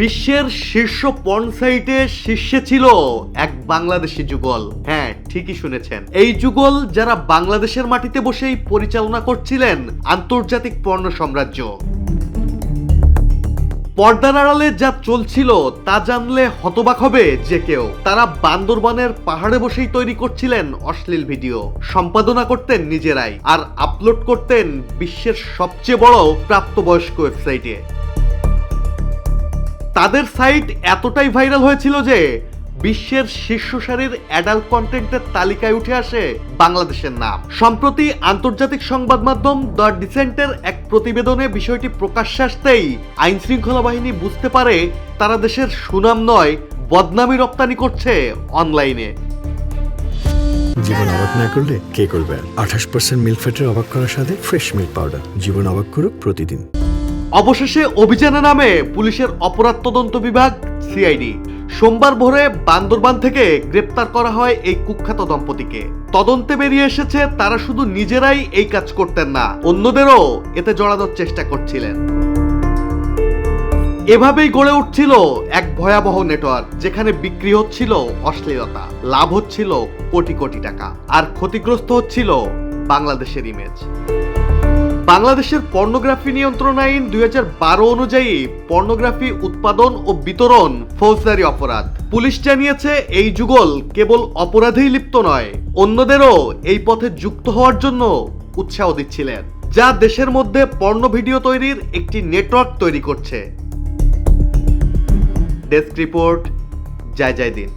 বিশ্বের শীর্ষ পর্ন সাইটে শীর্ষে ছিল এক বাংলাদেশি যুগল। হ্যাঁ ঠিকই শুনেছেন। এই যুগল যারা বাংলাদেশের মাটিতে বসেই পরিচালনা করছিলেন আন্তর্জাতিক পর্ণ সাম্রাজ্য। পর্দার আড়ালে যা চলছিল তা জানলে হতবাক হবে যে কেউ। তারা বান্দরবানের পাহাড়ে বসেই তৈরি করছিলেন অশ্লীল ভিডিও। সম্পাদনা করতেন নিজেরাই, আর আপলোড করতেন বিশ্বের সবচেয়ে বড় প্রাপ্তবয়স্ক ওয়েবসাইটে। তাদের সাইট এতটাই ভাইরাল হয়েছিল যে বিশ্বের শীর্ষ সারির অ্যাডাল্ট কন্টেন্টের তালিকায় উঠে আসে বাংলাদেশের নাম। সম্প্রতি আন্তর্জাতিক সংবাদ মাধ্যম দ্য ডিসেন্টের এক প্রতিবেদনে বিষয়টি প্রকাশ্যে আসতেই আইন শৃঙ্খলা বাহিনী বুঝতে পারে তারা দেশের সুনাম নয়, বদনামি রপ্তানি করছে অনলাইনে জীবন অবাক না করলে কে করবে? আঠাশ পার্সেন্ট মিল্ক ফ্যাটের অবাক করার সাথে ফ্রেশ মিল্ক পাউডার জীবন অবাক করুক প্রতিদিন। অবশেষে অভিযানে নামে পুলিশের অপরাধ তদন্ত বিভাগ, সিআইডি। সোমবার ভোরে বান্দরবান থেকে গ্রেপ্তার করা হয় এই কুখ্যাত দম্পতিকে। তদন্তে বেরিয়ে এসেছে তারা শুধু নিজেরাই এই কাজ করতেন না, অন্যদেরও এতে জড়ানোর চেষ্টা করছিলেন। এভাবেই গড়ে উঠছিল এক ভয়াবহ নেটওয়ার্ক, যেখানে বিক্রি হচ্ছিল অশ্লীলতা, লাভ হচ্ছিল কোটি কোটি টাকা, আর ক্ষতিগ্রস্ত হচ্ছিল বাংলাদেশের ইমেজ বাংলাদেশের পর্নোগ্রাফি নিয়ন্ত্রণ আইন দুই হাজার বারো অনুযায়ী পর্নোগ্রাফি উৎপাদন ও বিতরণ ফৌজদারি অপরাধ। পুলিশ জানিয়েছে, এই যুগল কেবল অপরাধেই লিপ্ত নয়, অন্যদেরও এই পথে যুক্ত হওয়ার জন্য উৎসাহ দিচ্ছিলেন, যা দেশের মধ্যে পর্ণ ভিডিও তৈরির একটি নেটওয়ার্ক তৈরি করছে। ডেস্ক রিপোর্ট, জয় জয় দিন।